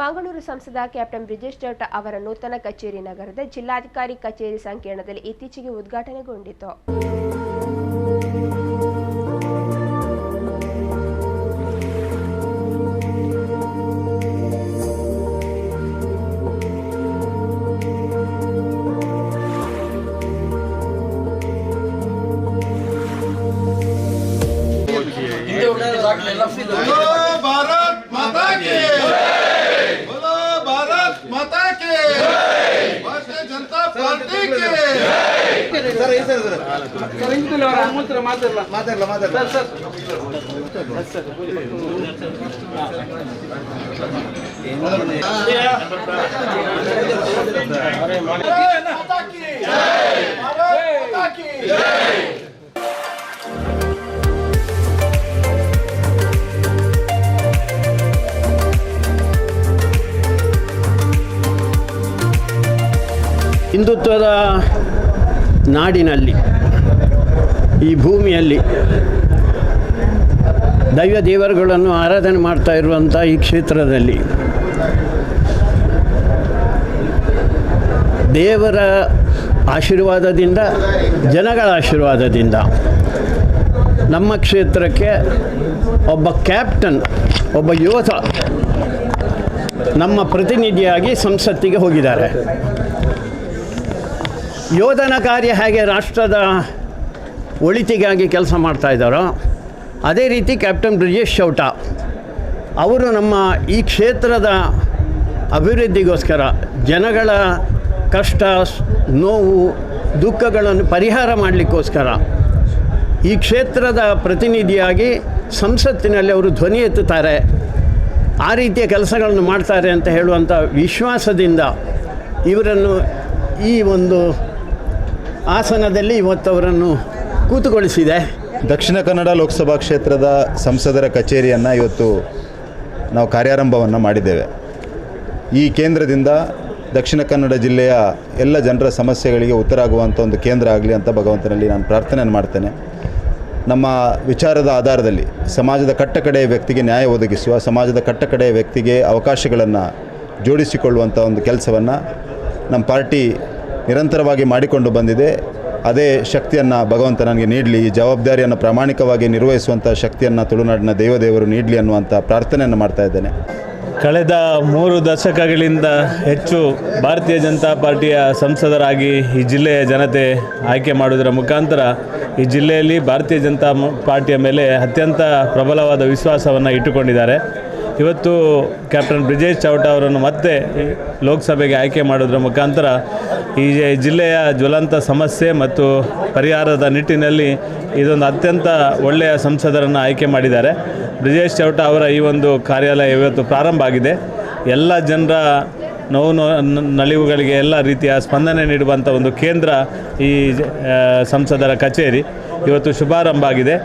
ಮಂಗಳೂರು ಸಂಸದ ಕ್ಯಾಪ್ಟನ್ ಬ್ರಿಜೇಶ್ ಚೌಟ ಅವರ ನೂತನ ಕಚೇರಿ ನಗರದ ಜಿಲ್ಲಾಧಿಕಾರಿ ಕಚೇರಿ ಸಂಕೀರ್ಣದಲ್ಲಿ ಇತ್ತೀಚೆಗೆ ಉದ್ಘಾಟನೆಗೊಂಡಿತು. ಸರ್ ಸರ್ ಸರ್ ಇಂತಿಲ್ಲ ಮಾತಾಡಲ್ಲ ಮಾತಾಡಲ್ಲ ಸರ್. ಹಿಂದುತ್ವದ ನಾಡಿನಲ್ಲಿ, ಈ ಭೂಮಿಯಲ್ಲಿ ದೈವ ದೇವರುಗಳನ್ನು ಆರಾಧನೆ ಮಾಡ್ತಾ ಇರುವಂಥ ಈ ಕ್ಷೇತ್ರದಲ್ಲಿ ದೇವರ ಆಶೀರ್ವಾದದಿಂದ, ಜನಗಳ ಆಶೀರ್ವಾದದಿಂದ ನಮ್ಮ ಕ್ಷೇತ್ರಕ್ಕೆ ಒಬ್ಬ ಕ್ಯಾಪ್ಟನ್, ಒಬ್ಬ ಯೋಧ ನಮ್ಮ ಪ್ರತಿನಿಧಿಯಾಗಿ ಸಂಸತ್ತಿಗೆ ಹೋಗಿದ್ದಾರೆ. ಯೋಧನ ಕಾರ್ಯ ಹೇಗೆ ರಾಷ್ಟ್ರದ ಒಳಿತಿಗಾಗಿ ಕೆಲಸ ಮಾಡ್ತಾ ಇದ್ದಾರೋ, ಅದೇ ರೀತಿ ಕ್ಯಾಪ್ಟನ್ ಬ್ರಿಜೇಶ್ ಚೌಟ ಅವರು ನಮ್ಮ ಈ ಕ್ಷೇತ್ರದ ಅಭಿವೃದ್ಧಿಗೋಸ್ಕರ ಜನಗಳ ಕಷ್ಟ, ನೋವು, ದುಃಖಗಳನ್ನು ಪರಿಹಾರ ಮಾಡಲಿಕ್ಕೋಸ್ಕರ ಈ ಕ್ಷೇತ್ರದ ಪ್ರತಿನಿಧಿಯಾಗಿ ಸಂಸತ್ತಿನಲ್ಲಿ ಅವರು ಧ್ವನಿ ಎತ್ತುತ್ತಾರೆ. ಆ ರೀತಿಯ ಕೆಲಸಗಳನ್ನು ಮಾಡ್ತಾರೆ ಅಂತ ಹೇಳುವಂಥ ವಿಶ್ವಾಸದಿಂದ ಇವರನ್ನು ಈ ಒಂದು ಆಸನದಲ್ಲಿ ಇವತ್ತವರನ್ನು ಕೂತುಗೊಳಿಸಿದೆ. ದಕ್ಷಿಣ ಕನ್ನಡ ಲೋಕಸಭಾ ಕ್ಷೇತ್ರದ ಸಂಸದರ ಕಚೇರಿಯನ್ನು ಇವತ್ತು ನಾವು ಕಾರ್ಯಾರಂಭವನ್ನು ಮಾಡಿದ್ದೇವೆ. ಈ ಕೇಂದ್ರದಿಂದ ದಕ್ಷಿಣ ಕನ್ನಡ ಜಿಲ್ಲೆಯ ಎಲ್ಲ ಜನರ ಸಮಸ್ಯೆಗಳಿಗೆ ಉತ್ತರ ಆಗುವಂಥ ಒಂದು ಕೇಂದ್ರ ಆಗಲಿ ಅಂತ ಭಗವಂತನಲ್ಲಿ ನಾನು ಪ್ರಾರ್ಥನೆಯನ್ನು ಮಾಡ್ತೇನೆ. ನಮ್ಮ ವಿಚಾರದ ಆಧಾರದಲ್ಲಿ ಸಮಾಜದ ಕಟ್ಟಕಡೆಯ ವ್ಯಕ್ತಿಗೆ ನ್ಯಾಯ ಒದಗಿಸುವ, ಸಮಾಜದ ಕಟ್ಟಕಡೆಯ ವ್ಯಕ್ತಿಗೆ ಅವಕಾಶಗಳನ್ನು ಜೋಡಿಸಿಕೊಳ್ಳುವಂಥ ಒಂದು ಕೆಲಸವನ್ನು ನಮ್ಮ ಪಾರ್ಟಿ ನಿರಂತರವಾಗಿ ಮಾಡಿಕೊಂಡು ಬಂದಿದೆ. ಅದೇ ಶಕ್ತಿಯನ್ನು ಭಗವಂತ ನನಗೆ ನೀಡಲಿ. ಈ ಜವಾಬ್ದಾರಿಯನ್ನು ಪ್ರಾಮಾಣಿಕವಾಗಿ ನಿರ್ವಹಿಸುವಂಥ ಶಕ್ತಿಯನ್ನು ತುಳುನಾಡಿನ ದೇವದೇವರು ನೀಡಲಿ ಅನ್ನುವಂಥ ಪ್ರಾರ್ಥನೆಯನ್ನು ಮಾಡ್ತಾ ಇದ್ದೇನೆ. ಕಳೆದ ಮೂರು ದಶಕಗಳಿಂದ ಹೆಚ್ಚು ಭಾರತೀಯ ಜನತಾ ಪಾರ್ಟಿಯ ಸಂಸದರಾಗಿ ಈ ಜಿಲ್ಲೆಯ ಜನತೆ ಆಯ್ಕೆ ಮಾಡುವುದರ ಮುಖಾಂತರ ಈ ಜಿಲ್ಲೆಯಲ್ಲಿ ಭಾರತೀಯ ಜನತಾ ಪಾರ್ಟಿಯ ಮೇಲೆ ಅತ್ಯಂತ ಪ್ರಬಲವಾದ ವಿಶ್ವಾಸವನ್ನು ಇಟ್ಟುಕೊಂಡಿದ್ದಾರೆ. ಇವತ್ತು ಕ್ಯಾಪ್ಟನ್ ಬ್ರಿಜೇಶ್ ಚೌಟ ಅವರನ್ನು ಮತ್ತೆ ಲೋಕಸಭೆಗೆ ಆಯ್ಕೆ ಮಾಡೋದ್ರ ಮುಖಾಂತರ ಈ ಜಿಲ್ಲೆಯ ಜ್ವಲಂತ ಸಮಸ್ಯೆ ಮತ್ತು ಪರಿಹಾರದ ನಿಟ್ಟಿನಲ್ಲಿ ಇದೊಂದು ಅತ್ಯಂತ ಒಳ್ಳೆಯ ಸಂಸದರನ್ನು ಆಯ್ಕೆ ಮಾಡಿದ್ದಾರೆ. ಬ್ರಿಜೇಶ್ ಚೌಟ ಅವರ ಈ ಒಂದು ಕಾರ್ಯಾಲಯ ಇವತ್ತು ಪ್ರಾರಂಭ ಆಗಿದೆ. ಎಲ್ಲ ಜನರ ನೋವು ನೋ- ನಲಿವುಗಳಿಗೆ ಎಲ್ಲ ರೀತಿಯ ಸ್ಪಂದನೆ ನೀಡುವಂಥ ಒಂದು ಕೇಂದ್ರ ಈ ಸಂಸದರ ಕಚೇರಿ. ಇವತ್ತು ಶುಭಾರಂಭ ಆಗಿದೆ.